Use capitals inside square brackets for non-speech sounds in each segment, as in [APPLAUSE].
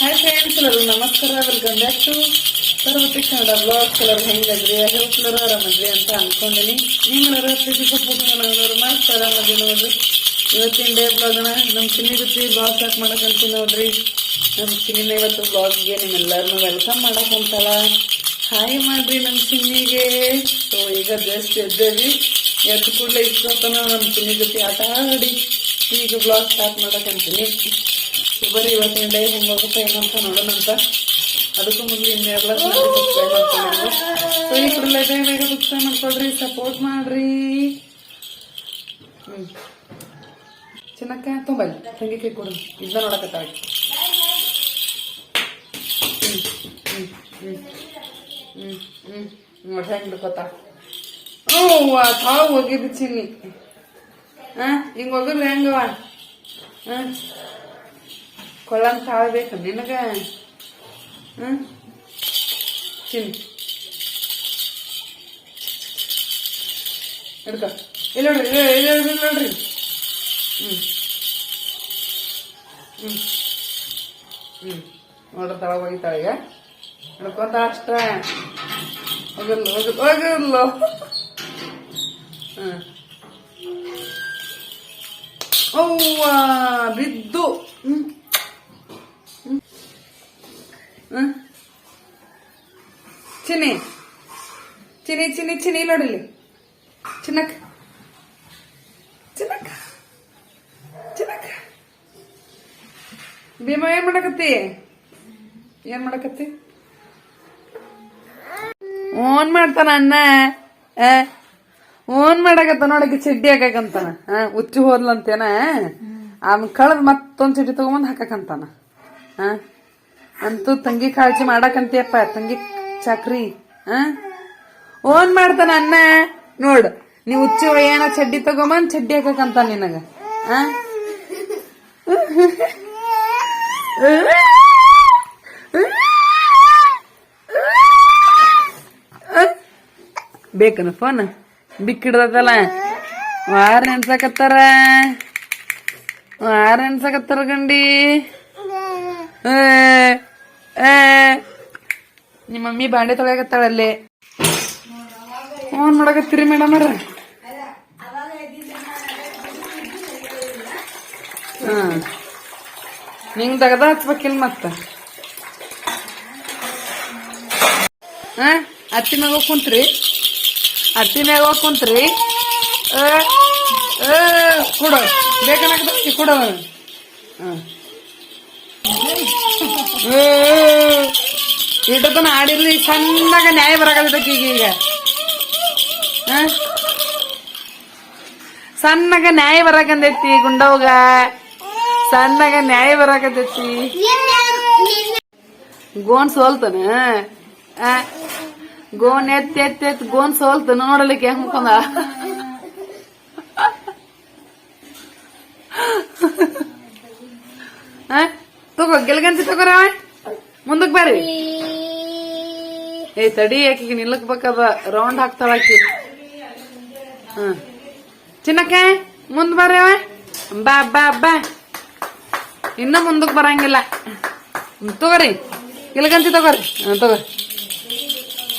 Hi friends ಎಲ್ಲರೂ ನಮಸ್ಕಾರ. Welcome back to Parvathi Kannada blog colour ಹೆಂಗದ್ರಿ? ಹೆಲ್ಪ್ಲರ ಆರಾಮದ್ರಿ ಅಂತ ಅನ್ಕೊಂಡಿನಿ. ನಿಮ್ಮೆಲ್ಲರ ಪ್ರೀತಿ ಸಪೋರ್ಟ್ ನಾನು ಮಸ್ತ್ ಆರಾಮದ್ರಿ ನೋಡ್ರಿ. ಇವತ್ತಿನ ಡೇ ಬ್ಲಾಗ್ನ ನಮ್ಮ ಚಿನ್ನಿ ಜೊತೆ ಬ್ಲಾಗ್ ಸ್ಟಾರ್ಟ್ ಮಾಡಕ್ ಅಂತೀನಿ ನೋಡ್ರಿ. ನಮ್ಮ ಚಿನ್ನಿನ ಇವತ್ತು ಬ್ಲಾಗ್ಗೆ ನಿಮ್ಮೆಲ್ಲರನ್ನೂ ವೆಲ್ಕಮ್ ಮಾಡಕ್ ಅಂತಲ್ಲ. ಹಾಯ್ ಮಾಡ್ರಿ ನಮ್ಮ ಚಿನ್ನಿಗೆ. ಸೊ ಈಗ ಜಸ್ಟ್ ಎದ್ದೇವಿ ಎದ್ದು ಕೂಡಲೇ ಇಷ್ಟೊತ್ತನ ನಮ್ಮ ಚಿನ್ನಿ ಜೊತೆ ಆಟ ಆಡಿ ಈಗ ಬ್ಲಾಗ್ ಸ್ಟಾರ್ಟ್ ಮಾಡಕ್ ಅಂತೀನಿ. ಬರೀ ಇವತ್ತಿನ ಡೇ ಹೆಂಗೋಗುತ್ತೆ ಏನಂತ ನೋಡೋಣಂತ ಅದಕ್ಕೂ ಮುಂದೆ ಇನ್ನೆಲ್ಲ ಸಬ್ಸ್ಕ್ರೈಬ್ ಮಾಡ್ಕೊಳ್ಳಿ ಸೊ ಈ ಕೂಡಲೇ ಬೇಗ ಬೇಗ ಸಬ್ಸ್ಕ್ರೈಬ್ ಮಾಡ್ಕೊಳ್ರಿ ಸಪೋರ್ಟ್ ಮಾಡ್ರಿ. ಹ್ಮ್. ಚೆನ್ನಕ್ಕ ತುಂಬಲ್ಲಿ ತಂಗಿ ಕೊಡು. ಇದನ್ನ ನೋಡಕತ್ತಾಳ. ಹ್ಞೂ ಹ್ಮ್ ಹ್ಮ್ ಹ್ಞೂ ಹ್ಞೂ ನೋಡಿ ಹೆಂಗ್ ಹಿಡ್ಕೊತಾ ಅವ್ವ ತಾವು ಹೋಗಿದ್ದು ಚಿನ್ನಿ ಹಾ, ಹಿಂಗ್ ಹೋಗಿದ್ರೆ ಹೆಂಗವ ಹಾ? ಕೊಳ್ಳಂಗ್ ತಾಳ್ಬೇಕು ನಿನಗ ಹ್ಮ್ ಚಿನ್ ಹಿಡ್ಕ ಇಲ್ಲ ನೋಡ್ರಿ ಇಲ್ಲ ಇಲ್ಲ ಇಲ್ಲ ನೋಡ್ರಿ ಹ್ಮ್ ಹ್ಮ್ ಹ್ಮ್ ನೋಡ್ರಿ ತಳ ಹೋಗಿತಾಳ ಈಗ ಹಿಡ್ಕೊಂತ ಅಷ್ಟ ಹೋಗಲ್ಲ ಹೋಗಲ್ಲ ಹೋಗಲ್ಲ ಹ್ಮ್ ಅವ್ವ ಬಿದ್ದು ಹ್ಮ್ ಹ್ಮ್ ಚಿನ್ನಿ ಚಿನ್ನಿ ಚಿನ್ನಿ ಚಿನ್ನಿ ಇಲ್ಲಿ ನೋಡಿಲ್ಲಿ ಚಿನ್ನಕ್ ಚಿನ್ನಕ್ ಚಿನ್ನಕ್ ಭೀಮ ಏನ್ ಮಾಡಕತ್ತಿ ಏನ್ ಮಾಡಕತ್ತಿ ಓನ್ ಮಾಡ್ತಾನ ಅಣ್ಣ ಆ? ಓನ್ ಮಾಡಕತ್ತ ನೋಡಕ್ಕೆ ಚಡ್ಡಿ ಹಾಕಕಂತಾನ ಆ, ಉಚ್ಚು ಹೋದ್ಲಂತೇನ ಆಮೇಲೆ ಕಳದ್ ಮತ್ತೊಂದ್ ಚಡ್ಡಿ ತಗೊಂಬಂದ್ ಹಾಕಕಂತಾನ ಆ ಅಂತೂ ತಂಗಿ ಕಾಳಜಿ ಮಾಡಕಂತೀಯಪ್ಪ, ತಂಗಿ ಚಾಕ್ರಿ, ಆ? ಓನ್ ಮಾಡ್ತಾನ ಅನ್ನ? ನೋಡು ನೀ ಉಚ್ಚು ಏನ ಚಡ್ಡಿ ತಗೊಂಬಂದ್ ಚಡ್ಡಿ ಹಾಕಂತ ನಿನಗ, ಆ? ಬೇಕನ ಫೋನ್ ಬಿಕ್ಕಿಡ್ದಲ್ಲ ವಾರ ನೆನ್ಸಕತ್ತಾರ? ವಾರ ನೆನ್ಸಕತ್ತಾರ ಗಂಡಿ. ನಿಮ್ಮ ಮಮ್ಮಿ ಬಾಂಡೆ ತೊಳೆಯಕತ್ತಾಳಲ್ಲಿ. ಫೋನ್ ಮಾಡಕತ್ತೀರಿ ಮೇಡಮ್ ಅವ್ರ. ಹಾ. ನಿಂಗ್ ತಗದ ಹಚ್ಬೇಕಿಲ್ ಮತ್ತ? ಅತ್ತಿ ಮ್ಯಾಗ ಕುಂತ್ರಿ. ಅತ್ತಿ ಮ್ಯಾಗ ಕುಂತ್ರಿ. ಕೊಡ. ಹ್ಮ್ ಕೊಡು. ಹಾ. ಇಟ್ಟತನ ಆಡಿರ್ಲಿ, ಸಣ್ಣಗ ನ್ಯಾಯ ಬರಾಕತ್ತೈತಿ ಈಗ ಈಗ. ಹ ಸಣ್ಣಗ ನ್ಯಾಯ ಬರಾಕಂದೈತಿ ಗುಂಡವ್ಗ. ಸಣ್ಣಗ ನ್ಯಾಯ ಬರಾಕತೈತಿ ಗೋನ್ ಸೋಲ್ತನ? ಗೋನ್ ಎತ್ತಿ ಎತ್ತಿ ಎತ್ ಗೋನ್ ಸೋಲ್ತ ನೋಡಲಿಕ್ಕೆ ಹೆಂಗ್ ಮುಖಂದ ತಗೋ ಗೆಲ್ಗಂತಿ ತಗೋರ? ಮುಂದಕ್ ಬರ್ರಿ ಏ ತಡಿ ಆಕಿಗೆ ನಿಲ್ಲಕ್ ಬೇಕದ ರೌಂಡ್ ಹಾಕ್ತಾಳ ಆಕಿ. ಹ್ಮ್ ಚಿನ್ನಕ್ಕೆ ಮುಂದ್ ಬರ್ರಿ ಬಾ ಬಾ ಬಾ. ಇನ್ನ ಮುಂದಕ್ ಬರಂಗಿಲ್ಲ. ಹ್ಮ್, ತಗೋರಿ. ಗಿಲ್ಗಂತಿ ತಗೋರಿ. ಹ್ಮ್ ತಗೋರಿ.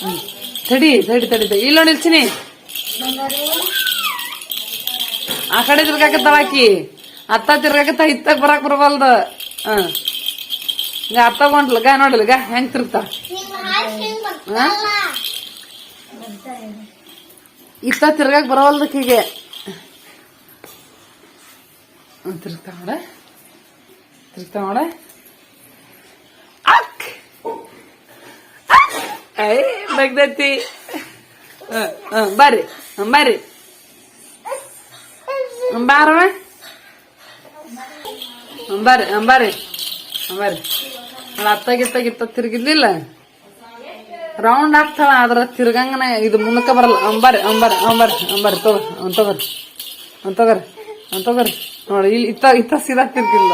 ಹ್ಮ್. ತಡಿ ತಡಿ ತಡಿ ತಡಿ. ಇಲ್ಲ ನಿಲ್ಸಿನಿ. ಆ ಕಡೆ ತಿರ್ಗಾಕತ್ತಾಳ ಆಕಿ. ಅತ್ತ ತಿರ್ಗಾಕತ್ತ ಇತ್ತಾಗ ಬರಾಕ್ ಬರವಲ್ದ. ಹ. ಈಗ ಅತ್ತ ಹೊಂಟ್ಲ ಗಾ ನೋಡಿಲ್ಲ ಗಾ ಹೆಂಗ್ ತಿರ್ಗ್ತಾಳ ಹ? ಇತ್ತ ತಿರ್ಗಾಕ್ ಬರವಲ್ದಕ್ಕೀಗೆ. ತಿರ್ಗ್ತಾವ ನೋಡ. ತಿರ್ಗ್ತಾವ ನೋಡ. ಅಕ್! ಐ ಬಗ್ದೈತಿ ಹ, ಹ, ಬರ್ರಿ ಹ, ಬರ್ರಿ ಹ, ಬಾರವ ಹ, ಬರ್ರಿ ಹ, ಬರ್ರಿ ಹ, ಬರ್ರಿ ಅವಳ ಅತ್ತಾಗಿತ್ತಾಗ ತಿರುಗಿದ್ಲಿಲ್ಲ? ರೌಂಡ್ ಆಗ್ತಾಳ ಆದ್ರ ತಿರ್ಗಂಗನ ಇದು ಮುಂದಕ್ಕೆ ಬರಲ್ಲ. ಅಂಬಾರಿ ಅಂಬಾರಿ ಅಂಬಾರಿ ಅಂಬಾರಿ ತಗೋ ಅವ್ನ್ ತಗೋರಿ ಅವ್ನ್ ತಗೋರಿ ಅಂತ ತಗೋರಿ ನೋಡಿ ಇಲ್ಲಿ ಇತ್ತ ಇತ್ತ ಸೀದಾ ತಿರ್ಗಿಲ್ಲ.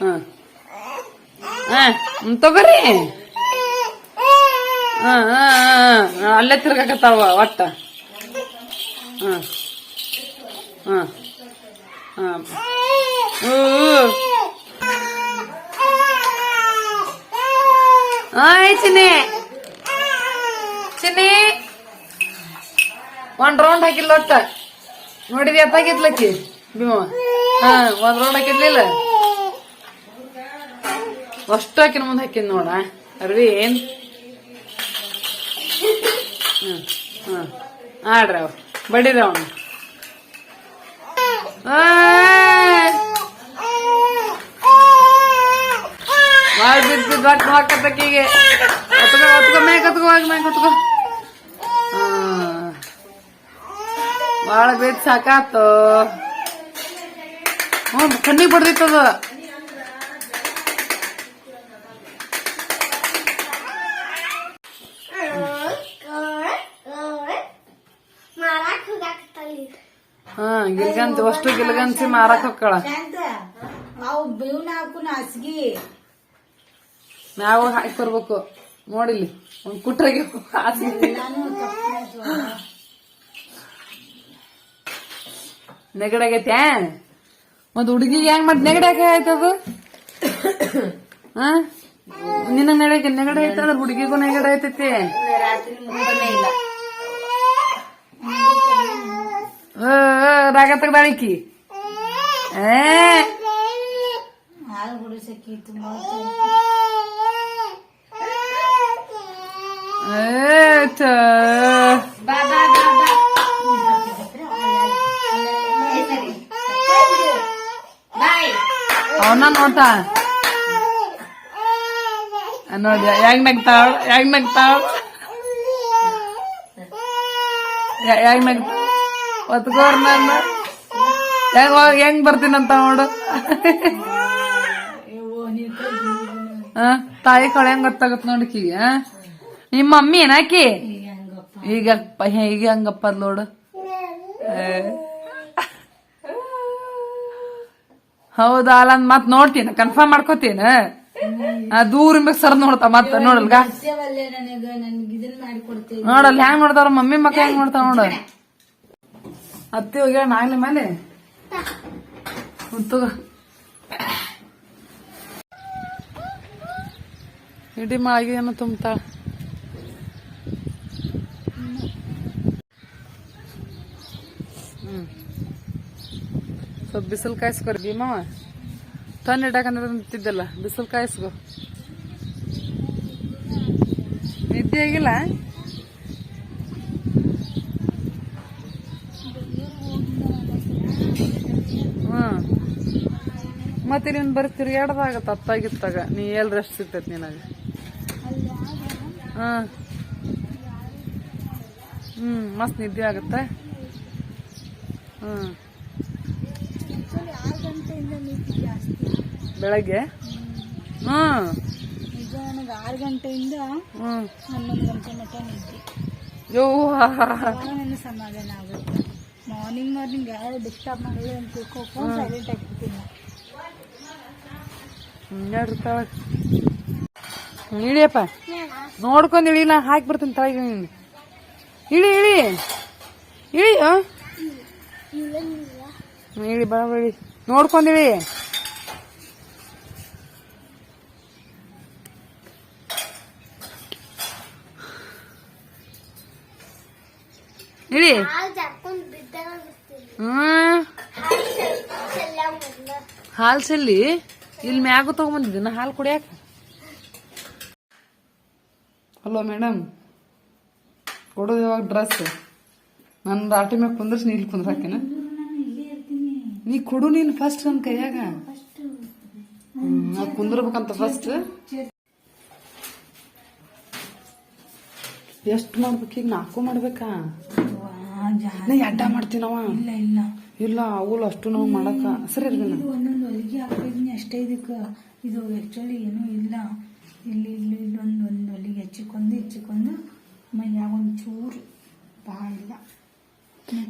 ಹ ಹ ಹ್ಮ್ ತಗೋರಿ. ಹ ಹ, ಹ, ಹ. ಅಲ್ಲೇ ತಿರ್ಗಾಕತ್ತಾವ ಒಟ್ಟ. ಹ ಹ ಹ ಹ್ಞೂ ಆಯ್ ಚಿನ್ನಿ. ಚಿನ್ನಿ. ಒಂದ್ ರೌಂಡ್ ಹಾಕಿಲ್ಲ ಒಟ್ಟ ನೋಡಿದಿ ಎತ್ತಾಗಿದ್ಲಕ್ಕಿ ಭೀಮ. ಹಾ, ಒಂದ್ ರೌಂಡ್ ಹಾಕಿದ್ಲಿಲ್ಲ. ಅಷ್ಟು ಹಾಕಿನ ಮುಂದೆ ಹಾಕಿದ್ ನೋಡ, ಅರ್ವಿ, ಏನ್? ಹ್ಮ್ ಹ್ಮ್. ಆಡ್ರಿ ಅವ ಬಡಿರಿ ಅವನು. ಭಾಳ ಬಿದ್ದು ಬಿದ್ದು ಹೊಟ್ಟು ಹಾಕತ್ತಕ್ಕೀಗೆ ಹೊತ್ಕೊ ಹೊತ್ಕೊ ಮ್ಯಾಗ ಹೊತ್ಕೊ ಹೋಗಿ ಭಾಳ ಬಿದ್ದು ಸಾಕಾತು. ಹ್ಞೂ ಕಣ್ಣಿಗೆ ಬಡ್ದಿತ್ತದು ಹಾ, ಗಿಲ್ಗಂತ, ಅಷ್ಟು ಗಿಲ್ಗಂತಿ ಮಾರಕ್ ಹೊಕ್ಕಳ ನಾವು ಬೇವ್ನ ಹಾಕು ಹಾಸಿಗೆ. ನಾವು ಹಾಕಿ ಬರ್ಬೇಕು ನೋಡಿಲ್ಲಿ, ಒಂದ್ ಕುಟ್ರಾಗಿ ನೆಗಡಾಗೈತೆ? ಒಂದು ಹುಡುಗಿಗೆ ಹೆಂಗ್ ಮಾಡಿ ನೆಗಡಿ ಹಾಕಿ ಆಯ್ತದು ಹಾ ನಿನ್ನ ನೆಗಡಿ ನೆಗಡಿ ಆಯ್ತದ ಹುಡುಗಿಗೂ ನೆಗಡಿ ಆಯ್ತೈತಿ. ರಾಗ ತೆಗ್ದಾಳಿಕಿ ಏ? ಹಾಲು ಕುಡಿಸಕ್ಕೆ ತುಂಬಾ ಏ, ಛ. ಬಾ ಬಾ ಬಾ ಬಾ ಬಾಯ್ ಅವನ್ನ ನೋಡ್ತಾ ಆ, ನೋಡಿ ಹೆಂಗ್ ನಗ್ತಾಳ ಹೆಂಗ್ ನಗ್ತಾಳ ಯ- ಹೆಂಗ್ ನಗ್ ಒತ್ಕೋರ್ ನನ್ನ ಹೆಂಗ್ ಹೋಗ್- ಹೆಂಗ್ ಬರ್ತೀನಂತ ನೋಡು ಆ, ತಾಯಿ ಕಳೆ ಹೆಂಗ್ ಗೊತ್ತಾಗತ್ ನೋಡಕಿ ನಿಮ್ಮ ಮಮ್ಮಿ ಏನಾಕಿ ಹೆಂಗಪ್ಪ ಈಗ ಹಂಗಪ್ಪ ನೋಡು. ಹೌದಾ ಅಲ್ಲ ಮತ್ ನೋಡ್ತೀನಿ ಕನ್ಫರ್ಮ್ ಮಾಡ್ಕೋತೀನಿ. ದೂರ ಸರ್ ನೋಡ್ತಾ ಮತ್ತ ನೋಡಲ್ಗ? ನೋಡಲ್ ಹೆಂಗ್ ನೋಡ್ತಾರ ಮಮ್ಮಿ ಮಕ್ಕ ಹೆಂಗ್ ನೋಡ್ತಾವ ನೋಡ. ಅತ್ತಿ ಹೋಗ್ಯಾಳ ನಾಗ್ಲಿ ಮೇಲೆ ತಗೋ ಇಡೀ ಮಾಗಿ ಏನೋ ತುಂಬ್ತಾಳ. ಸ್ವಲ್ಪ ಬಿಸಿಲು ಕಾಯಿಸ್ಕೊರಿ ಭೀಮವ ತನ್ನ ಇಡಕಂದ್ರೆ ನಿಂತಿದ್ದಲ್ಲ ಬಿಸಿಲು ಕಾಯಿಸ್ಕೊ. ನಿದ್ದೆ ಆಗಿಲ್ಲ? ಮತ್ತೆ ನೀನ್ ಬರೀ ತಿರ್ಗಾಡ್ದಾಗ ತತ್ತಾಗಿತ್ತಾಗ ನೀ ಎಲ್ ರೆಸ್ಟ್ ಸಿಗ್ತೈತಿ ನಿನಗ. ಹ್ಮ್. ಹ್ಞೂ ಮಸ್ತ್ ನಿದ್ದೆ ಆಗತ್ತೆ. ಹ್ಮ್ ಬೆಳಗ್ಗೆ? ಹ್ಮ್. ಈಗ ನನಗೆ ಆರು ಗಂಟೆಯಿಂದ ಹ್ಮ್. ಹನ್ನೊಂದು ಗಂಟೆ ಮಟ್ಟ ನಿದ್ದೆ. ಅವಾಗ ನನ್ನ ಸಮಾಧಾನ ಆಗುತ್ತೆ. ಮಾರ್ನಿಂಗ್ ಮಾರ್ನಿಂಗ್ ಯಾರು ಡಿಸ್ಟರ್ಬ್ ಮಾಡಿದ್ರೆ ಅಂತ ತಿಳ್ಕೊಂಡು ಸೈಲೆಂಟ್ ಆಗಿರ್ತೀನಿ ಹೇಳ್ರಿ ತಳಗ ಇಳಿಯಪ್ಪ. ನೋಡ್ಕೊಂಡ್ ಇಳಿ ನಾ ಹಾಕಿ ಬರ್ತೀನಿ ತಳಗ ನೀನು. ಇಳಿ ಇಳಿ. ಇಳಿ ಇಳಿ ನೋಡ್ಕೊಂಡ್ ಇಳಿ ಹೇಳಿ. ಹಾಲು ಚೆಲ್ಲಿ. ಇಲ್ಲಿ ಮ್ಯಾಗು ತಗೊಂಬಂದಿದ್ದೆ. ನಾ ಹಾಲು ಕುಡಿಯಾಕ. ಹಲೋ ಮೇಡಮ್ ಕೊಡೋದು ಯಾವಾಗ ಡ್ರೆಸ್? ನನ್ನ ರಾಟಿ ಮ್ಯಾಗ ಕುಂದ್ರಸ್ ನೀ ಇಲ್ಲಿ ಕುಂದ್ರಾಕಿನ? ನೀ ಕೊಡು ನೀನ್ ಫಸ್ಟ್ ನನ್ ಕೈಯಾಗ ಕುಂದ್ರಬೇಕಂತ ಫಸ್ಟ್ ಎಷ್ಟ್ ಮಾಡ್ಬೇಕು ಈಗ ನಾಲ್ಕು ಮಾಡ್ಬೇಕಾ ಅಡ್ಡ ಮಾಡ್ತೀನವ ಇಲ್ಲ ಇಲ್ಲ ಇಲ್ಲ ಅವಳು ಅಷ್ಟು ನಾವು ಮಾಡಕ್ಕ ಸರಿ ಒಂದೊಂದು ಹೊಲಿಗೆ ಹಾಕಿದ್ನಿ ಅಷ್ಟೇ ಇದಕ್ಕೆ ಇದು ಆ್ಯಕ್ಚುಲಿ ಏನೂ ಇಲ್ಲ ಇಲ್ಲಿ ಇಲ್ಲಿ ಇಲ್ಲೊಂದು ಒಂದು ಹೊಲಿಗೆ ಹೆಚ್ಚಿಕೊಂಡು ಹೆಚ್ಚಿಕೊಂಡು ಮೈಯಾಗ ಒಂದು ಚೂರು ಭಾಳ ಇಲ್ಲ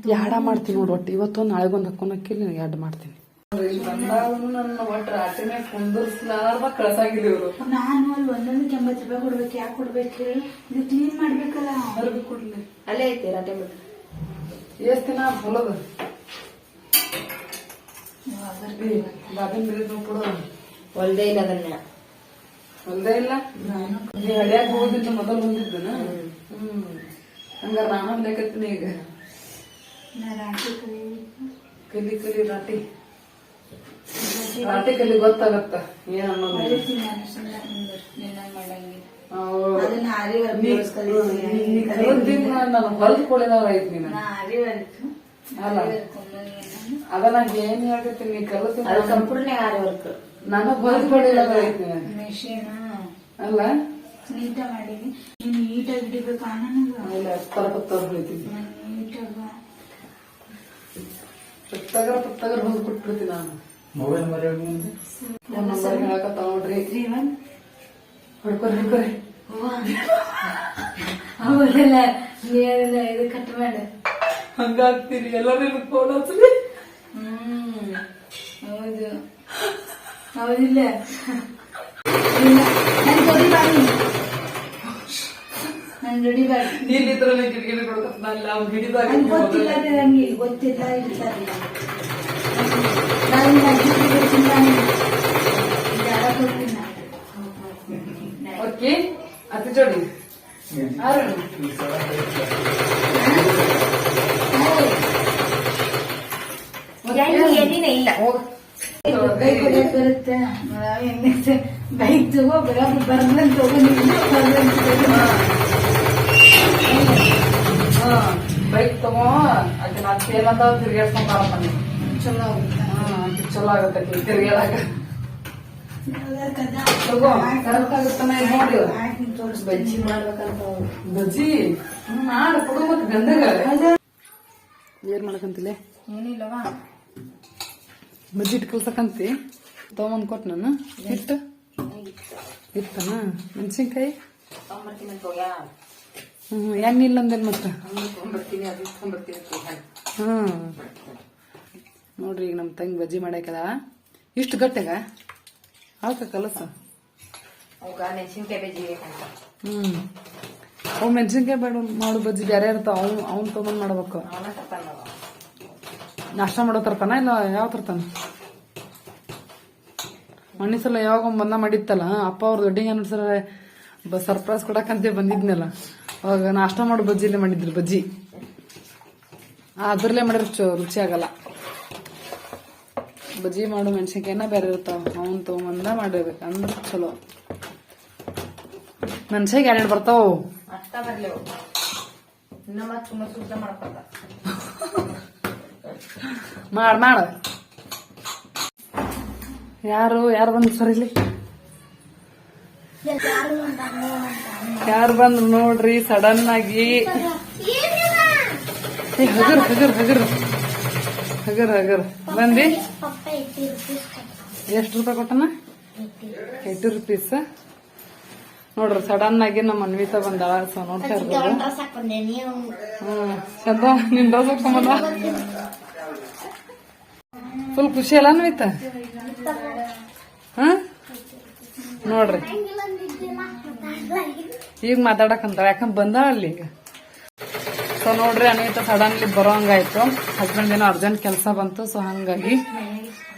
ಯಾಡ ಮಾಡ್ತೀನಿ ನೋಡು ಒಟ್ಟು. ಇವತ್ತು ನಾಳೆಗೊಂದು ಹಾಕೊಂಡಕ್ಕಿಲ್ಲ ನಿನಗೆ ಎರಡು ಮಾಡ್ತೀನಿ. ನಾನು ಅಲ್ಲಿ ಒಂದೊಂದಕ್ಕೆ ಎಂಬತ್ತು ರೂಪಾಯಿ ಕೊಡ್ಬೇಕು ಯಾಕೆ ಕೊಡ್ಬೇಕು? ಹೇಳಿ ಇದು ಕ್ಲೀನ್ ಮಾಡ್ಬೇಕಲ್ಲ? ಕೊಡ್ಲಿ. ಅಲ್ಲೇ ಐತೆ ರಾಟೆ ಬಿಟ್ಟು. ಎಷ್ಟ್ ದಿನ ಹೊಲದ? ಬಿರಿದು ಇಲ್ಲ ಅದನ್ನ. ಹೊಲ್ದೇ ಇಲ್ಲ? ನೀ ಹಳ್ಯಾಗ ಹೋಗಿದ್ದು ಮೊದಲು ಬಂದಿದ್ದನ? ಹ್ಮ್. ಹಂಗಾರ ನಾನು ಹೊಲ್ಯಾಕತ್ತೀನಿ ಈಗ. ಕಲಿ. ಕಲಿ ರಾಟಿ. ರಾಟಿ ಕಲಿ ಗೊತ್ತಾಗತ್ತ ಕಲಿತೀನಿ ನಾನು ಅಲ್ಲ. ಅದ ಏನ್ ಹೇಳ್ತೀನಿ ನೀ ಕಲಿತು ಅದು ಸಂಪೂರ್ಣ ಆರಿ ವರ್ಕ್. ನಾನು ಹೊರದು ಐತಿ ನೀನು. ಮೆಷಿನ್ ಅಲ್ಲ. ನೀಟ ಮಾಡೀನಿ ನೀನು ನೀಟಾಗಿ ಹಿಡಿಬೇಕು ನನಗ? ಇಲ್ಲ ಪತ್ತರ ಹೊಳಿತೀನಿ ನೀಟಾಗ ಪತ್ತಗರ ಪತ್ತಗರ ಹೊಂದ್ ಕೊಟ್ಬಿಡ್ತೀನಿ ನಾನು ಮೊಬೈಲ್ ಮರಿ ಮುಂದೆ ಒಂದ್ ನಂಬರ್ ಹೇಳಕತ್ತಾವ ನೋಡ್ರಿ ತ್ರೀ ಒನ್ ಹೊಡ್ಕೊರಿ ಹೊಡ್ಕೊರಿ ಅವರೆಲ್ಲ ನೀರೆಲ್ಲ ಇದು ಕಟ್ ಮಾಡು ಹಂಗಾಗ್ತೀರಿ ಎಲ್ಲರೂ ಫೋನ್ ಹಚ್ಚಲಿ ಹ್ಮ್ ಹೌದು ಹೌದಿಲ್ಲ ಇಲ್ಲ ನನ್ ಜೋಡಿ ಬಾರಿ ನನ್ ಜೋಡಿ ಬಾರಿ ನೀಲಿದ್ರ ಗಿಡಗಿಡ ಕೊಡ್ಕತ್ತಲ್ಲ ಅವ್ನು ಹಿಡಿದಾಗ ನನ್ ಗೊತ್ತಿಲ್ಲ ರೀ ನಂಗೆ ಗೊತ್ತಿಲ್ಲ ಇರ್ತಾರೆ ನಾನು ಅಜ್ಜಿ ಗೊತ್ತಿಲ್ಲ ಯಾರ ಗೊತ್ತಿಲ್ಲ ಓಕೆ ಅತಿ ಜೋಡಿ. ಆರು ಇಲ್ಲ? ಬೈಕ್ ಹೊಡ್ಯಕ್ ಬರುತ್ತೆ. ಹೆಂಗೈತೆ ಬೈಕ್ ತಗೋ ಬರೋದು ಬರ್ದಂಗ್ ತಗೊಂಡಿಲ್ಲ ಬರ್ದಂಗ್ ಹಾ. ಬೈಕ್ ತಗೋ ಅದನ್ನ ಅತ್ತಿ ಏನಂತ ತಿರ್ಗಾಡ್ಸ್ಕೊಂಡ್ ಬಾರಪ್ಪ ನೀವು ಚಲೋ ಆಗುತ್ತೆ. ಚಲೋ ಆಗುತ್ತೆ ತಿರ್ಗಾಡಕ ತಗೋ ಕರೆಕ್ಟ್ ಆಗುತ್ತಾನ ಇದ್ ನೋಡಿ. ಬಜ್ಜಿ ಮಾಡ್ಬೇಕಂತ ಬಜ್ಜಿ? ಹ್ಮ್, ಮಾಡು ಕೊಡು ಮತ್ ಗಂಧಗ. ಏನ್ ಮಾಡಕಂತಿಲ್ಲ ಏನಿಲ್ಲವಾ. ಬಜ್ಜಿ ಇಟ್ಟು ಕಲ್ಸಕಂತಿ. ತಗೊಂಬಂದ್ ಕೊಟ್ ನಾನು. ಇಟ್ಟು ಇತ್ತನಾ ಮೆಣಸಿನ್ಕಾಯಿ? ಎಣ್ಣೆ ಇಲ್ಲ ಅಂದೇನು ಮತ್ತ? ಹ್ಞೂ ನೋಡ್ರಿ ಈಗ ನಮ್ ತಂಗಿ ಬಜ್ಜಿ ಮಾಡಾಕದ. ಇಷ್ಟು ಗಟ್ಟೆಗ ಹಾಕ ಕಲಸ. ಹ್ಞೂ ಅವ್ ಮೆಣಸಿನ್ಕಾಯಿ ಬೇಡ ಮಾಡು ಬಜ್ಜಿ ಬೇರೆ ಇರ್ತಾವ ಅವ್ನು ಅವ್ನ್ ತಗೊಂಡ್ ಮಾಡ್ಬೇಕು. ನಾಷ್ಟ ಮಾಡೋ ತರ್ತಾನ ಇಲ್ಲ ಯಾವ ತರ್ತಾನ? ಮೊನ್ನೆ ಸಲ ಯಾವಾಗ ಬಂದ ಮಾಡಿತ್ತಲ್ಲ ಅಪ್ಪ ಅವ್ರ ವೆಡ್ಡಿಂಗ್ ಅನ್ಸರ ಸರ್ಪ್ರೈಸ್ ಕೊಡಕಂತ ಬಂದಿದ್ನಲ್ಲ. ಅವಾಗ ನಾಷ್ಟ ಮಾಡೋ ಬಜ್ಜಿಲೇ ಮಾಡಿದ್ರು ಬಜ್ಜಿ. ಅದ್ರಲ್ಲೇ ಮಾಡಿದ್ರೆ ರುಚಿ ಆಗಲ್ಲ. ಬಜ್ಜಿ ಮಾಡೋ ಮೆಣಸಿನ್ಕಾಯಿನ ಬೇರೆ ಇರ್ತಾವ ಅವನ್ ತಗೊಂಬಂದ ಮಾಡಿರ್ಬೇಕು ಅಂದ್ರೆ ಚಲೋ. ಮೆಣಸಿನ್ಕಾಯಿ ಎರಡು ಬರ್ತಾವ. ಅಷ್ಟ ಬರ್ಲಿ ಮಾಡ್ ಮಾಡ. ಯಾರು ಯಾರು ಬಂದ್ರು ಸರ್ ಇಲ್ಲಿ? ಯಾರು ಬಂದ್ರು ನೋಡ್ರಿ ಸಡನ್ ಆಗಿ. ಹಗರ್ ಹಗರ್ ಹಗರ್. ಹಗರ್ ಹಗರ್. ಬಂದಿ? ಎಷ್ಟು ರೂಪಾಯಿ ಕೊಟ್ಟನ? ಏಟಿ ರುಪೀಸ್ ನೋಡ್ರಿ ಸಡನ್ ಆಗಿ ನಮ್ಮ ಅನ್ವಿತ ಬಂದಾಳ ಸೊ ನೋಡ್ತಾ ಇರ್ಬೋದು ಹ್ಮ್ ಚಂದ ನಿನ್ ಡ್ರೆಸ್ ಹಾಕೊಂಬಂದ ಫುಲ್ ಖುಷಿ ಅಲ್ಲ ಅನ್ವಿತ? ಹ? ನೋಡ್ರಿ. ಈಗ ಮಾತಾಡಕಂತಾರ ಯಾಕಂದ್ರೆ ಬಂದ ಅಲ್ಲಿ ಈಗ. ಸೊ ನೋಡ್ರಿ, ಅನ್ವಿತಾ ಸಡನ್ಲಿ ಬರೋ ಹಂಗಾಯ್ತು ಹಸ್ಬೆಂಡ್ ಏನೋ ಅರ್ಜೆಂಟ್ ಕೆಲಸ ಬಂತು ಸೊ ಹಂಗಾಗಿ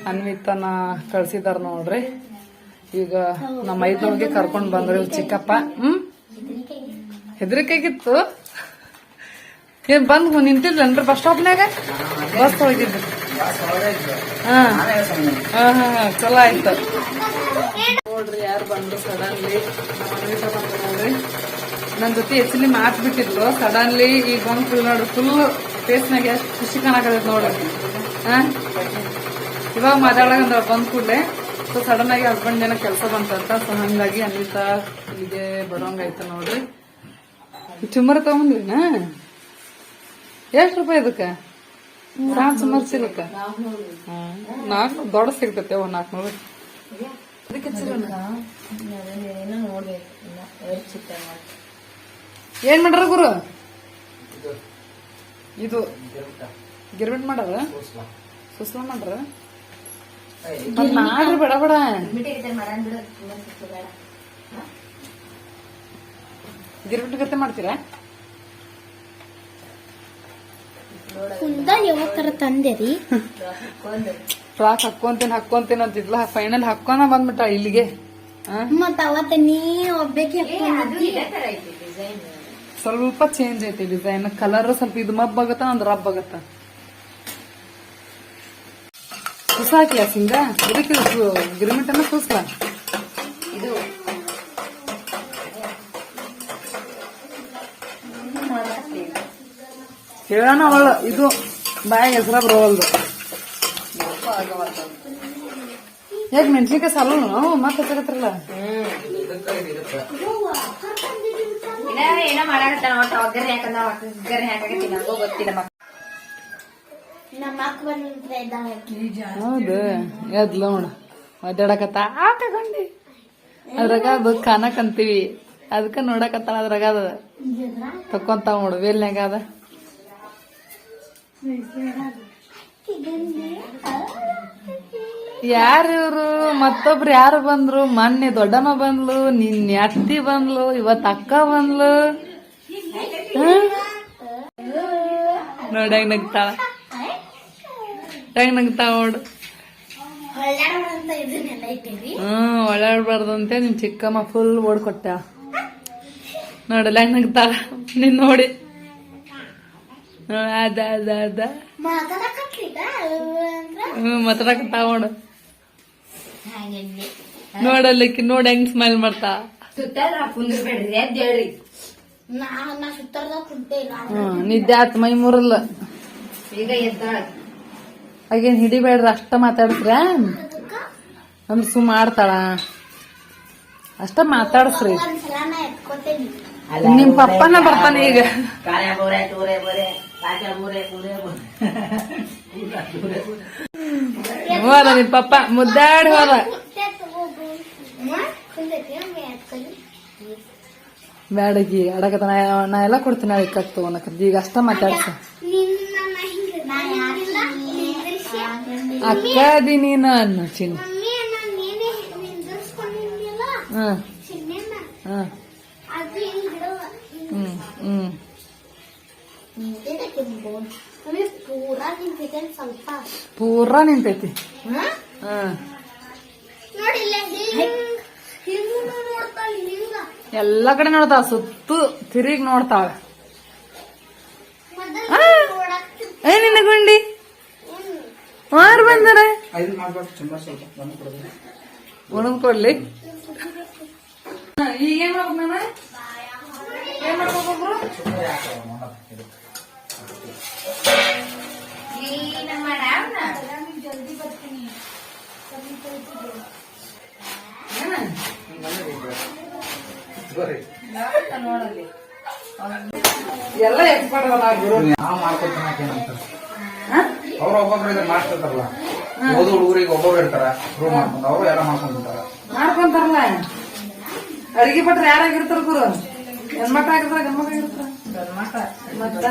ಅನ್ವಿತನ ಕಳ್ಸಿದಾರ ನೋಡ್ರಿ. ಈಗ ನಮ್ಮ ಮೈದೊಳಗೆ ಕರ್ಕೊಂಡು ಬಂದ್ರಿ ಚಿಕ್ಕಪ್ಪ. ಹ್ಮ್? ಹೆದರಿಕೆಗಿತ್ತು. ಏನ್ ಬಂದ್ ನಿಂತಿದ್ರನ್ರಿ ಬಸ್ ಸ್ಟಾಪ್ನಾಗ ಬಸ್ ಹೋಗಿದ್ರು ಹಾ ಹಾ ಹಾ, ಚಲೋ ಆಯ್ತು. ಯಾರು ಬಂದರು ಸಡನ್ಲಿ ಅನ್ವಿತಾ ನನ್ನ ಜೊತೆ ಎಚ್ಚಲಿ ಮಾತು ಬಿಟ್ಟಿದ್ರು ಸಡನ್ಲಿ ಈಗ ಬಂದು ಫುಲ್ ನೋಡ್ರಿ ಫುಲ್ ಫೇಸ್ನಾಗ ಎಷ್ಟು ಖುಷಿ ಕಾಣಕತ್ತೈತಿ ನೋಡ್ರಿ ಹಾಂ? ಇವಾಗ ಮಾತಾಡೋಕಂದ್ರೆ ಬಂದು ಕೂಡಲೇ. ಸೊ ಸಡನ್ ಆಗಿ ಹಸ್ಬೆಂಡ್ ಏನೋ ಕೆಲಸ ಬಂತಂತ. ಸೊ ಹಂಗಾಗಿ ಅನ್ವಿತಾ ಇಲ್ಲಿಗೆ ಬರೋಂಗಾಯ್ತು ನೋಡ್ರಿ. ಚುಮ್ಮರ ನಾ? ಎಷ್ಟು ರೂಪಾಯಿ ಇದಕ್ಕೆ? ಸುಮಾರು ಸಿಗಕ್ಕ? ನಾಲ್ಕು, ದೊಡ್ಡ ಸಿಗ್ತೈತೆ ಒಂದ್ ನಾಲ್ಕುನೂರು. ಏನೋ ಮಾಡ್ರ ಗುರು? ಇದು. ಗಿರ್ಮಿಟ್. ಮಾಡ್ರ ಸುಸ್ಲ. ಮಾಡ್ರ ಮಾಡ್ರಿ ಬೇಡ ಬಡ. ಗಿರ್ಮಿಟ್ ಗತೆ ಮಾಡ್ತೀರಾ? ಕುಂದ ತರ ತಂದೆ ರೀ? [LAUGHS] ಫ್ರಾಕ್ ಹಾಕೊಂತೀನಿ ಹಾಕೊಂತೀನಿ ಅಂತಿದ್ಲ ಫೈನಲ್ ಹಾಕೋಣ ಬಂದ್ಬಿಟ್ಟ ಇಲ್ಲಿಗೆ. ಮತ್ತ ಅವತ್ತ ನೀ ಒಬ್ಬಕ್ಕೆ ಅದು ಇದೇ ತರ ಐತಿ ಡಿಸೈನ್ ಸ್ವಲ್ಪ ಚೇಂಜ್ ಐತಿ ಡಿಸೈನ್ ಕಲರ್ ಸ್ವಲ್ಪ ಇದು ಮಬ್ ಆಗತ್ತ ಅಂದ್ರ ರಬ್ ಆಗತ್ತ? ಕುಸ ಹಾಕ್ಲ ಸಿಂಗ ಇದಕ್ಕೆ ಗಿರಿಮಿಟ್ ಅನ್ನ ಕೂಸ್ಲ ಇದು. ಹೇಳೋಣ ಅವಳು ಇದು ಬಾಯಾಗ ಹೆಸರ ಬರೋವಲ್ದು. ಯಾಕೆ ಮೆಣಸಿನ್ಕಾಯಿ ಸಾಲ ಮತ್ತೆ ಹಚ್ಚಕತ್ರಲ್ಲ ಇನ್ನ ಏನೋ ಮಾಡಾಕತ್ತಾನ ಒಟ್ಟ ಅದ್ರಾಗ ಅದು ಅದಕ್ಕ ನೋಡಕತ್ತಾನ ಅದ್ರಾಗ ಅದ. ತಕ್ಕೊಂತಾವ ನೋಡು, ವೇಲ್ನ್ಯಾಗ ಅದ. ಯಾರು ಇವ್ರು? ಮತ್ತೊಬ್ರು ಯಾರು ಬಂದ್ರು? ಮೊನ್ನೆ ದೊಡ್ಡಮ್ಮ ಬಂದ್ಲು, ನಿನ್ನೆ ಅತ್ತಿ ಬಂದ್ಲು ಇವತ್ ಅಕ್ಕ ಬಂದ್ಲು. ನೋಡ ಹೆಂಗ್ ನಗ್ತಾಳ. ಹೆಂಗ್ ನಗ್ತಾವ ನೋಡು. ಹ್ಮ್ ಒಳ್ಳಾಡ್ಬಾರ್ದಂತೆ ನಿಮ್ ಚಿಕ್ಕಮ್ಮ ಫುಲ್ ಓಡ್ಕೊಟ್ಟ ನೋಡಲ್ಲ ಹೆಂಗ್ ನಗ್ತಾಳ? ನಿನ್ ನೋಡಿ. ಅದ ಅದ ಅದ. ಹ್ಮ್ ಮಾತಾಡಕತ್ತಾವ ನೋಡು. ನೋಡಲ್ಲಿಕ್ಕಿ ನೋಡಿ ಹೆಂಗ್ ಸ್ಮೈಲ್ ಮಾಡ್ತಾ. ನಿದ್ದೆ ಆತ್ ಮೈ ಮುರಲ್ಲ ಈಗ ಹಿಡಿಬೇಡ್ರ ಆಗೇನ್ ಹಿಡಿಬೇಡ್ರಿ ಅಷ್ಟ ಮಾತಾಡ್ಸ್ರ ಅಂದ್ರೆ ಸುಮ್ ಮಾಡ್ತಾಳ ಅಷ್ಟ ಮಾತಾಡ್ಸ್ರಿ. ನಿಮ್ ಪಪ್ಪನ ಬರ್ತಾನೆ ಈಗ. ಕಾಳ್ಯ ಬೋರೆ ಟೂರೆ ಬೋರೆ ಕಾಕ ಬೋರೆ ಕೂರೆ ಹೋದ ನಿಮ್ ಪಪ್ಪ ಮುದ್ದಾಡಿ ಹೋದ ಕುಂತೆ ತಗೋಬು ಕುಂತೈತಿ ಹಂಗೆ ಎತ್ಕೊಳ್ಳಿ ಬ್ಯಾಡಗಿ ಅಡಕತ ನಾ ನಾ ಎಲ್ಲ ಕೊಡ್ತೀನಿ ಅದಕ್ಕೆ ತಗೋನಕ ಈಗ ಅಷ್ಟ ಮಾತಾಡ್ಸ ನಿನ್ನ ನಾ ಹಿಂಗ ನಾ ಯಾರಿಲ್ಲ ನಿಂದ್ರಿಸಿ ಅಕ್ಕ ಅದಿ ನೀನು ಅನ್ನ ಚಿನ್ನ ಮಮ್ಮಿ ನಾ ನೀನೇ ನಿಂದ್ರಿಸ್ಕೊಂಡಿದ್ಯಲ್ಲ ಹ್ಮ್ ಚಿನ್ನೆನ ಹ್ಮ್ ಅದು ಹಿಂಗ್ ಬಿಡವ ಹ್ಮ್ ಹ್ಮ್ ನಿಂತೈತೆ ಬೋನ್ ಮಮ್ಮಿ ಪೂರಾ ನಿಂತೈತೆ ಸ್ವಲ್ಪ. ಪೂರಾ ನಿಂತೈತಿ. ಎಲ್ಲ ಕಡೆ ನೋಡ್ತಾಳ ಸುತ್ತು ತಿರುಗಿ ನೋಡ್ತಾಳ. ಮೊದಲು ಆ. ನೋಡಕ್ ನಿನ್ನ ಗುಂಡಿ. ಮಾರು ಬಂದರೆ. ಮಾಡ್ಬೇಕು ಉಣದ್ ಕೊಡ್ಲಿ. ಈಗ ಏನ್ ಮಾಡ್ಬೇಕು ನಾನು? ಏನ್ ಮಾಡ್ಬೇಕೊಬ್ರು ನೋಡಲ್ಲಿ ಎಲ್ಲ ಎಕ್ಸ್ಪರ್ಟ್ ಅಲ್ಲ ಗುರು ನಾವು ಮಾಡ್ಕೊತಾನಕ್ಕೆ ಏನಂತ ಅವ್ರು ಒಬ್ಬೊಬ್ರು ಇದ್ರೆ ಮಾಡ್ತಿರ್ತಾರಲ್ಲ ಓದು ಹುಡುಗರಿಗೆ ಒಬ್ಬೊಬ್ರು ಇರ್ತಾರ ರೂಮ್ ಮಾಡ್ಕೊಂಡು ಅವರು ಎಲ್ಲ ಮಾಡ್ಕೊಂಡ್ಬಿಡ್ತಾರ ಮಾಡ್ಕೊಂತಾರಲ್ಲ? ಅಡಿಗೆ ಭಟ್ರು ಯಾರಾಗಿರ್ತಾರ ಗುರು? ಹೆಣ್ಮಕ್ಳು ಆಗಿರ್ತಾರ ಗಂಡ್ಮಕ್ಳು ಆಗಿರ್ತಾರ ಮತ್ತ?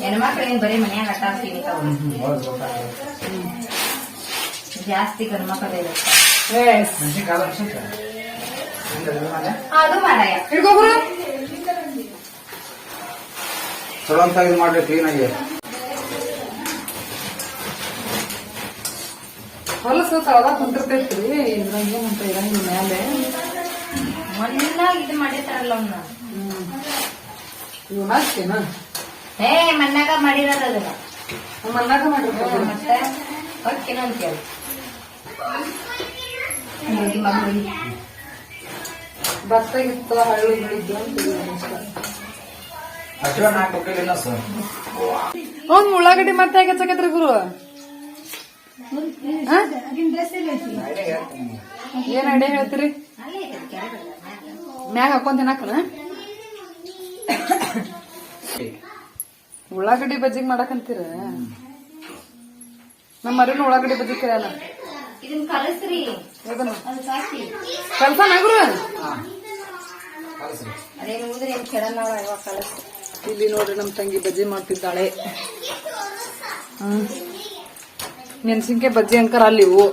ಹೆಣ್ಮಕ್ಳು ಏನ್ ಬರೀ ಮನ್ಯಾಗ ಆಟ ಆಡ್ತೀನಿ ತಾವು ಜಾಸ್ತಿ ಗಂಡ್ ಮಕ್ಕಳು ಇರುತ್ತೆ. ಅದು ಮಾಡಯ್ಯ ಹಿಡ್ಕೊಬ್ರು ಚಲೋ ಅಂತ ಇದು ಮಾಡ್ರಿ ಕ್ಲೀನ್ ಆಗಿ. ಹೊಲಸು ಸವದ ಕುಂತಿರ್ತೈತ್ರಿ ಇದ್ರಾಗ ಅಂತ ಇರಂಗಿಲ್ಲ ಮ್ಯಾಲೆ. ಮಣ್ಣಾಗ ಇದು ಮಾಡಿರ್ತಾರಲ್ಲ ಅವನ್ನ ಹ್ಮ್. ಇವ್ ಹಾಕ್ತೇನ? ಏ ಮಣ್ಣಾಗ ಮಾಡಿರೋದು ಅದನ್ನ. ನಮ್ಮ ಮಾಡಿರೋದು ಮತ್ತೆ ಹೊಕ್ಕಿನ ಅಂತ ಹೇಳಿ. ಭತ್ತ ಗಿತ್ತ ಹಳ್ಳಿ ಬೆಳಿಗ್ಗೆ ಅಂತ ಉಳ್ಳಾಗಡ್ಡಿ ಮತ್ತೆ ಹೇಗೆ ಹಚ್ಚಕತ್ರಿ ಗುರು? ಏನ್ ಐಡಿಯಾ ಹೇಳ್ತೀರಿ? ಮ್ಯಾಗ ಹಾಕೊಂಡ್ ತಿನ್ನಾಕನ ಉಳ್ಳಾಗಡ್ಡಿ ಬಜ್ಜಿಗೆ ಮಾಡಕಂತೀರ ನಮ್ಮ ಮರಿನ ಉಳ್ಳಾಗಡ್ಡಿ ಬಜ್ಜಿ ಕರೆಯಲ್ಲ ಇದನ್ನ ಕಲಸ್ರಿ. ಅದೇನು ಏನ್ ಕೆಡಲ್ಲ ಇವಾಗ ಇಲ್ಲಿ ನೋಡ್ರಿ ನಮ್ ತಂಗಿ ಬಜ್ಜಿ ಮಾಡ್ತಿದ್ದಾಳೆ. ಹ್ಮ್ ಮೆಣಸಿನ್ಕಾಯಿ ಬಜ್ಜಿ ಅಂಕರ ಅಲ್ಲಿ ಇವು.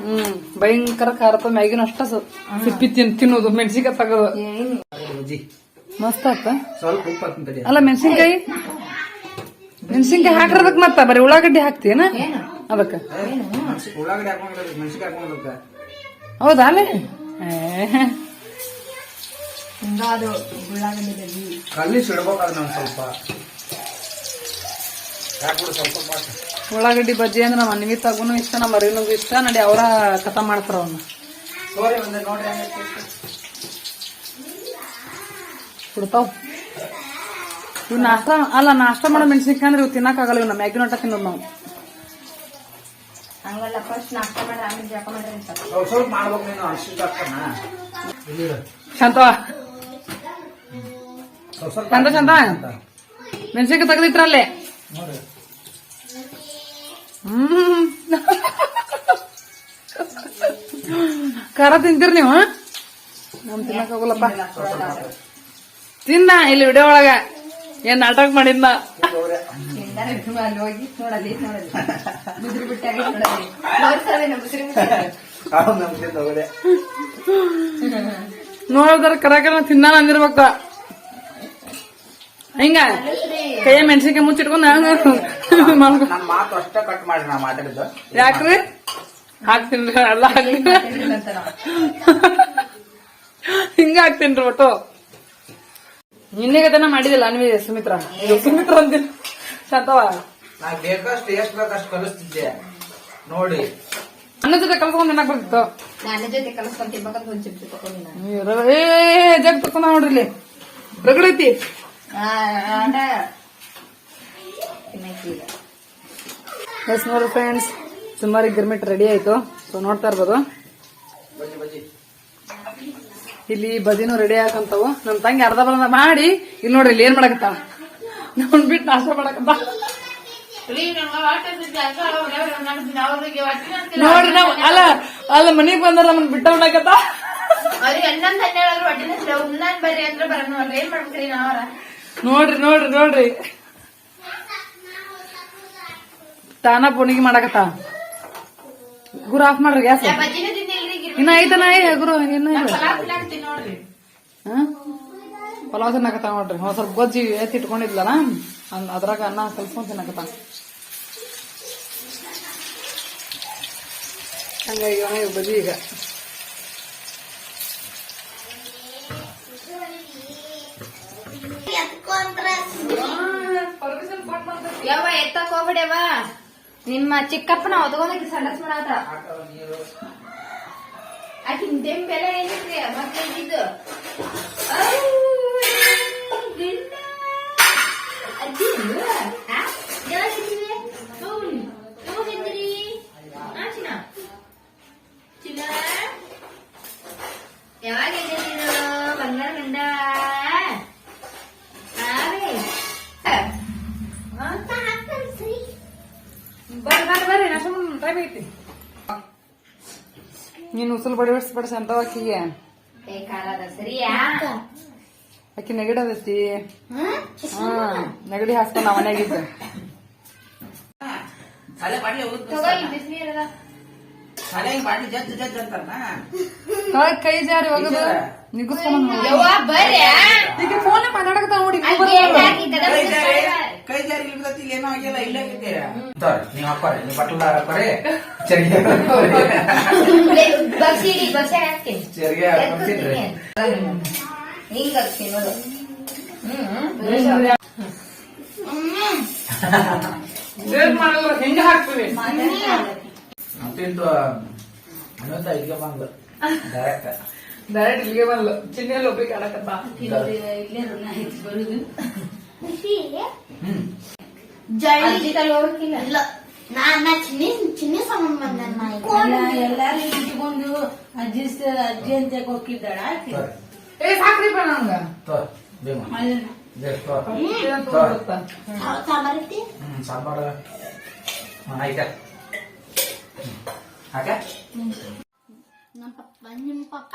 ಹ್ಮ್. ಭಯಂಕರ ಖಾರಪ್ಪ ಮ್ಯಾಗಿನ ಅಷ್ಟ ಸ- ಸಿಪ್ಪಿ ತಿನ್ ತಿನ್ನೋದು. ಮೆಣಸಿನ್ಕಾಯಿ ತಗೋದು ಬಜ್ಜಿ. ಮಸ್ತ್ ಆತ. ಸ್ವಲ್ಪ ಉಪ್ಪು ಹಾಕ್ತೀನಿ ಅಲ್ಲ ಮೆಣಸಿನ್ಕಾಯಿ? ಮೆಣಸಿನ್ಕಾಯಿ ಹಾಕಿರೋದಕ್ ಮತ್ತ ಬರೀ ಉಳ್ಳಾಗಡ್ಡಿ ಹಾಕ್ತೀನ ಏನು? ಅದಕ್ಕ? ಉಳ್ಳಾಗಡ್ಡಿ ಮೆಣಸಿನ್ಕಾಯಿ ಹೌದಾ ಅಲ್ಲಿ ಅದು ಉಳ್ಳಾಗಡ್ಡಿ ಬಜ್ಜಿ ಕಲ್ಲಿಸಿ ಇಡ್ಬೇಕಾದ್ರೆ ಸ್ವಲ್ಪ. ಯಾಕೆ ಸ್ವಲ್ಪ ಮಾತ್ರ ಉಳ್ಳಾಗಡ್ಡಿ ಬಜ್ಜಿ ಅಂದ್ರೆ ನಮ್ಮ ಅನ್ವಿ ತಗುನು ಇಷ್ಟ ನಮ್ಮ ಅರಿವಿನಗೂ ಇಷ್ಟ. ನಡಿ ಅವರ ಕಥ ಮಾಡ್ತಾರ ಅವನ್ನ ಸೋರಿ ಒಂದೇ ನೋಡ್ರಿ ಹಂಗೈತೆ. ಬಿಡ್ತಾವ್ ಇವ್ ನಾಷ್ಟ ಅಲ್ಲ ನಾಷ್ಟ ಮಾಡೋ ಮೆಣಸಿನ್ಕಾಯಿ ಅಂದ್ರೆ ಇವ್ ತಿನ್ನಕ್ಕಾಗಲ್ಲ ಇವ್ ಮ್ಯಾಗಿ ನೋಟ ತಿನ್ನೋದು ನಾವು. ಹಂಗಲ್ಲ ಫಸ್ಟ್ ನಾಷ್ಟ ಮಾಡ್ರಿ ಆಮೇಲೆ ಮಾಡ್ರಿ. ಶಾಂತವ? ಶಾಂತ ಶಾಂತ? ಮೆಣಸಿನ್ಕಾಯಿ ತೆಗ್ದಿಟ್ರಲ್ಲೇ ಹ್ಮ್. ಖಾರ ತಿಂತೀರಿ ನೀವು ನಮ್ ತಿನ್ನಕ್ಕಾಗಲ್ಲಪ್ಪ ತಿನ್ನ ಇಲ್ಲಿ ವಿಡಿಯೋ ಒಳಗ. ಏನ್ ನಾಟಕ ಮಾಡಿದ್ನ? ನೋಡಿದ್ರ ಕರಕರ ತಿನ್ನಾನ ಅಂದಿರ್ಬೇಕ. ಹಿಂಗ? ಕೈಯ ಮೆಣಸಿನ್ಕಾಯಿ ಮುಚ್ಚಿಟ್ಕೊಂಡು ಮಾತು ಅಷ್ಟೇ ಕಟ್ ಮಾಡಿ ನಾ ಮಾತಾಡಿದ್ದು ಯಾಕ್ರಿ? ಹಾಕ್ತೀನಿ ಎಲ್ಲ ನಾವು ಹಿಂಗ ಹಾಕ್ತೀನಿ ಒಟ್ಟು. ನಿನ್ನೆಗತನ ಮಾಡಿದಿಲ್ಲ ಅನ್ವಿ ಸುಮಿತ್ರ ಸುಮಿತ್ರ ಅಂದಿಲ್ಲ. ಶಾಂತವ ನಾ ಬೇಕಷ್ಟು ಎಷ್ಟು ಬೇಕಷ್ಟು ಕಲಿಸ್ತಿದ್ದೆ. ನೋಡಿ. ಅನ್ನ ಜೊತೆ ಕಲ್ಸ್ಕೊಂಡ್ ತಿನ್ನಕ್ ಬರ್ತಿತ್ತು. ನನ್ನ ಜೊತೆ ಕಲಿಸ್ಕೊಂಡ್ ತಿನ್ಬೇಕಂತ ಒಂದ್ ಚಿಪ್ಸ್ ಏ ಜಗ್ ತಕೊಂಡ ನೋಡ್ರಿ ಇಲ್ಲಿ. ರಗಡೈತಿ. ಎಸ್ ನೋಡ್ರಿ ಫ್ರೆಂಡ್ಸ್ ಸುಮಾರು ಗಿರ್ಮಿಟ್ ರೆಡಿ ಆಯ್ತು. ಸೊ ನೋಡ್ತಾ ಇರ್ಬೋದು. ಇಲ್ಲಿ ಬದಿನೂ ರೆಡಿ ಹಾಕಂತಾವು ನಮ್ ತಂಗಿ ಅರ್ಧ ಬರ್ಧ ಮಾಡಿ ಇಲ್ಲಿ ನೋಡ್ರಿ ಇಲ್ಲಿ ಏನ್ ಮಾಡಕತ್ತಾಳ? ನಮ್ಮನ್ ಬಿಟ್ಟು ನಾಶ ಮಾಡಕತ್ತ ನೋಡ್ರಿ ನಾವ್ ಅಲ್ಲ ಅಲ್ಲ ಮನಿಗ್ ಬಂದ್ರ ನಮ್ ಬಿಟ್ಟ ಮಾಡಕತ್ತ ನೋಡ್ರಿ ನೋಡ್ರಿ ನೋಡ್ರಿ. ತಾನ ಪುಣಿಗೆ ಮಾಡಕತ್ತ ಗುರು ಆಫ್ ಮಾಡ್ರಿ ಗ್ಯಾಸ್. ಇನ್ನ ಐತನ ಗುರು ಇನ್ನ ಪಲಾವ್ ತಿನ್ನಾಕ್ತೀನಿ ನೋಡ್ರಿ. ಒಂದ್ ಸ್ವಲ್ಪ ಗೊಜ್ಜಿ ಎತ್ತಿ ಇಟ್ಕೊಂಡಿದ್ಲಲ್ಲ ಅನ್- ಅದ್ರಾಗ ಅನ್ನ ಕಲ್ಸ್ಕೊಂಡ್ ತಿನ್ನಕತ್ತ ಹಂಗಾಗಿ ಬಜ್ಜಿ ಈಗ. ಯಾವ ಎತ್ತಕ್ ಹೋಗ್ಬಿಡ್ಯವ ನಿಮ್ಮ ಚಿಕ್ಕಪ್ಪನ ಒದಗೋದಕ್ಕೆ ಸಂಡಸ್ ಮಾಡಾತ ಆಕಿ ನಿಮ್ ಬೆಲೆ ಏನಿದ್ರಿ ಮತ್ತೆ ಇದ್ದಿದ್ದು ಯಾವಾಗ ಎದ್ದಿದ್ದೀನೋ ಬಂಗಾರ ಗಂಡ ಆರೇ ಬರ್ರಿ ಬರ್ರಿ ಬರ್ರಿ ನಷ್ಟ ಟೈಮ್ ಐತಿ ನೀನು ಉಸಲ್ ಬಡಿ ಬಡ್ಸಿ ಬಡ್ಸಿ ಅಂತ ಆಕಿಗೆ ಆಕಿ ನೆಗಡಿ ನೆಗಡದೈತಿ ಹಾ ನೆಗಡಿ ಹಾಸ್ಕೊಂಡ್ ಮನ್ಯಾಗಿದ್ದ. ಅಂತಾರನ ಕೆಳಗ್ ಕೈ ಜಾರಿ ಹೋಗುದು ನಿಗುಸ್ಕೊಂಡ್ ಈಗ ಫೋನ್ ಮಾತಾಡಕತ್ತ ನೋಡಿ ಕೈ ಜಾರಿ ಇಲ್ಲಿ ಏನೋ ಆಗಿಲ್ಲ ಇಲ್ಲ ಇದ್ದೀರಾ ನೀವು ಹಾಕೋರಿ ನೀವು ಚರಿಗೆ ಹಾಕ್ತೀನಿ. ಚರಿಗೆ ಹಿಂಗ ಹಾಕ್ತೀನಿ ನೋಡು. ಹೆಂಗ ಹಾಕ್ತೀವಿ. ಮತ್ತಿಂದು ಇಲ್ಲಿಗೆ ಬಂದು. ಡೈರೆಕ್ಟ್ ಡೈರೆಕ್ಟ್ ಇಲ್ಲಿಗೆ ಬಂದ್ಲು. ಚಿನ್ನೆಲ್ಲ ಒಬ್ರಿಗೆ ಇಲ್ಲೇ ಹ್ಮ್ ಅಜ್ಜಿ ತಲೆ ಹೋಗಕ್ಕಿಲ್ಲ ಇಲ್ಲ ನಾ ಚಿನ್ನಿ ಚಿನ್ನಿ ಸಂಬಂಧ ಬಂದ ಎಲ್ಲಾರು ಇಟ್ಕೊಂಡು ಅಜ್ಜಿ ಸ- ಅಜ್ಜಿ ಅಂತ ಹೋಗಿದ್ದಾಳ ಆಕಿ. ತೋರಿ ಏ ಸಾಕ್ರಿಪ್ಪ ನಂಗ ತೋರಿ ಭೀಮ ಅದನ್ನ ಜಸ್ಟ್ ತೋರಿ ಏನಂತ ಗೊತ್ತಾ? ಸಾಂಬಾರೈತಿ ಹ್ಮ್ ಸಾಂಬಾರು ಹ್ಮ್, ಆಯ್ತಾ ಹ್ಮ್. ಹಾಕ ನಮ್ಮ ಪಪ್ಪ ನಿಮ್ಮ ಪಪ್ಪ